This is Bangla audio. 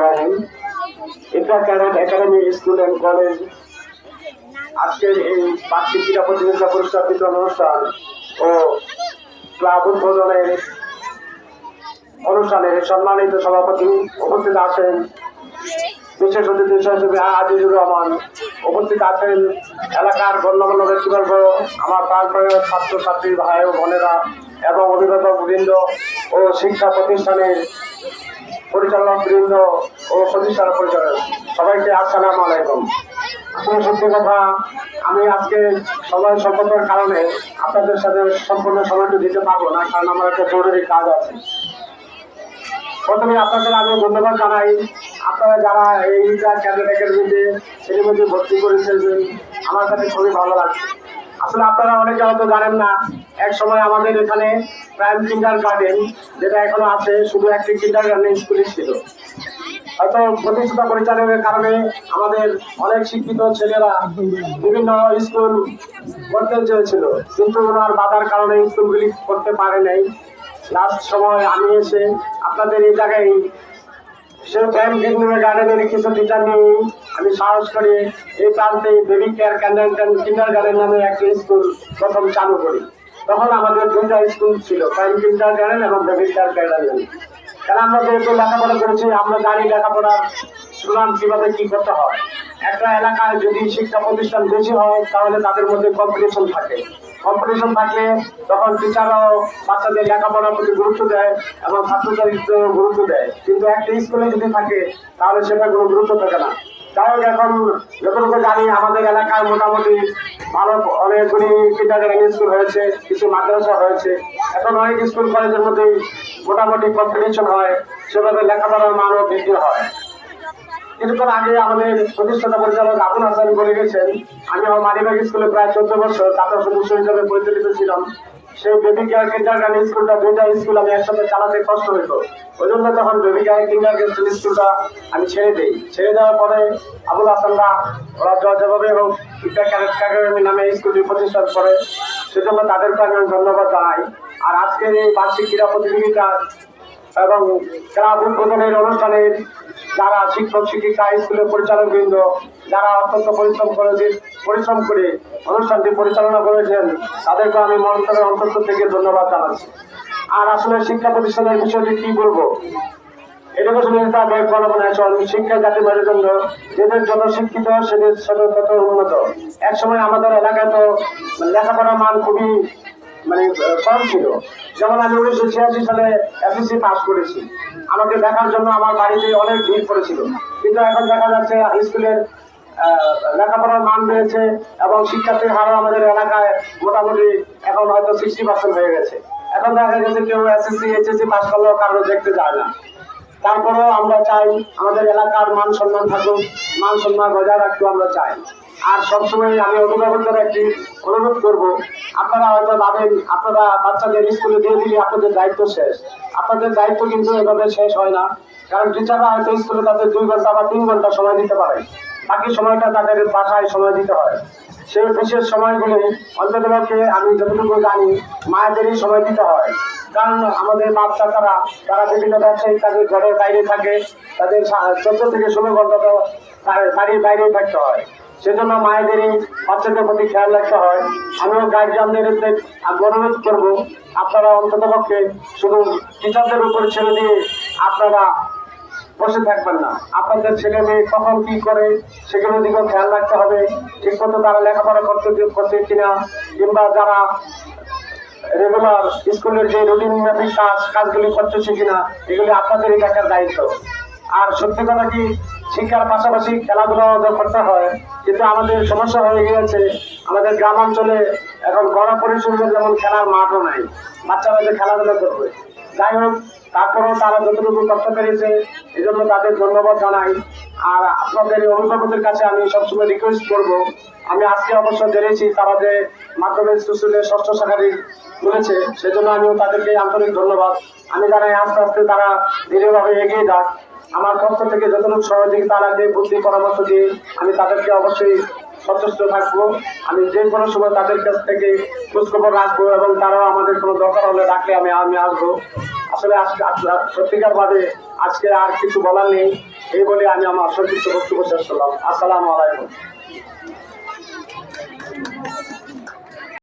রাহিম। ইন্টার কলেজ অনুষ্ঠান ও ক্লাব অনুষ্ঠানের সম্মানিত সভাপতি উপস্থিত আছেন বিশেষ অতিথি হিসেবে আজিজুর রহমান। উপস্থিত আছেন এলাকার গণ্যমান্য ব্যক্তিবর্গ, আমার প্রাণপ্রিয় ছাত্র ছাত্রী ভাই ও বোনেরা। এবং অভিভাবক বৃন্দ ও শিক্ষা প্রতিষ্ঠানের পরিচালক বৃন্দ ও প্রতিষ্ঠান পরিচালক, সবাইকে আসসালামু আলাইকুম। আসলে সত্যি কথা, আমি আজকে সময় স্বল্পতার কারণে আপনাদের সাথে সম্পূর্ণ সময়টা দিতে পারব না, কারণ আমার একটা জরুরি কাজ আছে। প্রথমে আপনাদের আমি ধন্যবাদ জানাই। আপনারা যারা এইটা ক্যাডেট একাডেমিতে মধ্যে ভর্তি করেছেন, আমার কাছে খুবই ভালো লাগছে। আসলে আপনারা অনেকে হয়তো জানেন না এক সময় আমাদের এখানে প্রাইম কিন্ডার গার্ডেন, যেটা এখনও আছে, শুধু একটি কিন্ডার গার্ডেন স্কুলই ছিল। হয়তো প্রতিষ্ঠাতা পরিচালনের কারণে আমাদের অনেক শিক্ষিত ছেলেরা বিভিন্ন স্কুল করতে চেয়েছিল, কিন্তু ওনার বাধার কারণে স্কুলগুলি করতে পারে নাই। লাস্ট সময় আমি এসে আপনাদের এই জায়গায় সে প্যান কিডনির গার্ডেনের কিছু টিচার নিয়ে আমি সাহস করে এই প্রান্তে বেবি কেয়ার কিন্ডার গার্ডেন নামে একটি স্কুল প্রথম চালু করি। তখন আমাদের দুইটা স্কুল ছিল। প্রাইম কিন্ডার গার্ডেন এবং বেবি কেয়ার গার্ডেন কারণ আমরা যেহেতু লেখাপড়া করেছি, আমরা জানি লেখাপড়ার সুনাম কীভাবে কি করতে হয়। একটা এলাকায় যদি শিক্ষা প্রতিষ্ঠান বেশি হয়, তাহলে তাদের মধ্যে কম্পিটিশন থাকে। কম্পিটিশন থাকলে তখন টিচাররাও বাচ্চাদের লেখাপড়ার প্রতি গুরুত্ব দেয় এবং ছাত্রছাত্রীদের গুরুত্ব দেয়। কিন্তু একটা স্কুলে যদি থাকে, তাহলে সেটা কোনো গুরুত্ব থাকে না। হোক এখন যতটুকু জানি আমাদের এলাকায় মোটামুটি ভালো অনেকগুলি কিন্ডারগার্টেন স্কুল হয়েছে, কিছু মাদ্রাসা হয়েছে। এখন অনেক স্কুল, কলেজের মধ্যে মোটামুটি কম্পিটিশন হয়, সেভাবে লেখাপড়ার মানও বৃদ্ধি হয়। কিছুক্ষণ আগে আমাদের প্রতিষ্ঠাতা পরিচালক আবুল হাসান বলে গেছেন আমি আমার মালিবাগ স্কুলে প্রায় চোদ্দ বছর ছাত্র সদস্য হিসেবে পরিচালিত ছিলাম। সেই বেবি কেয়ার কিন্ডারগার্টেন স্কুলটা দুইটা স্কুল আমি একসাথে চালাতে কষ্ট হতো ওই জন্য তখন বেবি কেয়ার কিন্ডারগার্টেন স্কুলটা আমি ছেড়ে দিই। ছেড়ে দেওয়ার পরে আবুল হাসানরা ওরা জবাবে এবং একাডেমি নামে স্কুলটি প্রতিষ্ঠা করে। সেজন্য তাদেরকে আমি ধন্যবাদ জানাই। আর আজকের এই বার্ষিক ক্রীড়া প্রতিযোগিতা এবং ক্লাব উদ্বোধনের অনুষ্ঠানের যারা শিক্ষক, শিক্ষিকা স্কুলের পরিচালক বৃন্দ, যারা অত্যন্ত পরিশ্রম করে পরিশ্রম করে অনুষ্ঠানটি পরিচালনা করেছেন তাদেরকে আমি মন্ত্রের অন্তত থেকে ধন্যবাদ জানাচ্ছি। আর আসলে শিক্ষা প্রতিষ্ঠানের বিষয়টি কি বলব? এডুকেশন নেতা ব্যাগ গণমানেশন শিক্ষা জাতি জন্য যেদের যত শিক্ষিত, সেদের তত উন্নত। এক সময় আমাদের এলাকায় তো লেখাপড়ার মান খুবই মানে কম ছিল। যেমন আমি উনিশশো ছিয়াশি সালে এসএসসি পাস করেছি। আমাকে দেখার জন্য আমার বাড়িতে অনেক ভিড় পড়েছিল। কিন্তু এখন দেখা যাচ্ছে স্কুলের লেখাপড়ার মান বেড়েছে এবং শিক্ষার্থীর হারও আমাদের এলাকায় মোটামুটি এখন হয়তো সিক্সটি পার্সেন্ট হয়ে গেছে। এখন দেখা গেছে কেউ এসএসসি এইচএসসি পাস করলেও কারও দেখতে যায় না। তারপরেও আমরা চাই আমাদের এলাকার মান সম্মান থাকুক, মান সম্মান বজায় রাখতে আমরা চাই। আর সবসময় আমি অভিভাবকদের একটি অনুরোধ করব, আপনারা হয়তো ভাবেন, আপনারা বাচ্চাদের স্কুলে দিয়ে দিলে আপনাদের দায়িত্ব শেষ। আপনাদের দায়িত্ব কিন্তু এভাবে শেষ হয় না, কারণ টিচাররা হয়তো স্কুলে তাদের দুই ঘণ্টা বা তিন ঘণ্টা সময় দিতে পারে। বাকি সময়টা তাদের বাসায় সময় দিতে হয়। সেই বিশেষ সময়গুলো অন্ততপক্ষে আমি যতটুকু জানি, মায়েদেরই সময় দিতে হয়। কারণ আমাদের বাচ্চা তারা তারা বিভিন্ন ব্যবসায়িক কাজে ঘরের বাইরে থাকে, তাদের চোদ্দ থেকে ষোলো ঘণ্টা তো বাড়ির বাইরেই থাকতে হয়। সেজন্য মায়েদেরই বাচ্চাদের প্রতি খেয়াল রাখতে হয়। আমিও গার্জিয়ানদের অনুরোধ করব। আপনারা অন্তত পক্ষে শুধু টিচারদের উপর ছেড়ে দিয়ে আপনারা বসে থাকবেন না। আপনাদের ছেলে মেয়ে কখন কি করে সেগুলোর দিকেও খেয়াল রাখতে হবে। ঠিক মতো তারা লেখাপড়া করতে করছে কিনা, কিংবা যারা রেগুলার স্কুলের যে রুটিন মাফিক কাজ কাজগুলি করতেছে কিনা, এগুলি আপনাদেরই দেখার দায়িত্ব। আর সত্যি কথা কি শিক্ষার পাশাপাশি খেলাধুলা করতে হয়। কিন্তু আমাদের সমস্যা হয়ে গিয়েছে, আমাদের গ্রাম অঞ্চলে এখন গড়া পরিসরে যেমন খেলার মাঠও নাই, বাচ্চারা যে খেলাধুলা করবে। যাই হোক, তারপরেও তারা যতটুকু করতে পেরেছে এই জন্য তাদের ধন্যবাদ জানাই। আর আপনাদের অভিভাবকদের কাছে আমি সবসময় রিকোয়েস্ট করব, আমি আজকে অবশ্য জেনেছি তারা যে মাধ্যমিক সুশীলের ষষ্ঠ শাখাটি তুলেছে সেজন্য আমিও তাদেরকে আন্তরিক ধন্যবাদ। আমি জানাই আস্তে আস্তে তারা ধীরেভাবে এগিয়ে যাক। আমার পক্ষ থেকে যতটুকু সহযোগিতা লাগবে বুদ্ধি পরামর্শ দিয়ে আমি তাদেরকে অবশ্যই সচেষ্ট থাকব। আমি যে কোনো সময় তাদের কাছ থেকে খোঁজখবর রাখব এবং তারাও আমাদের কোনো দরকার হলে ডাকলে আমি আমি আসব। আসলে আজকে সত্যিকার ভাবে আজকে আর কিছু বলার নেই। এই বলে আমি আমার সংক্ষিপ্ত বক্তব্য শেষ করলাম। আসসালামু আলাইকুম।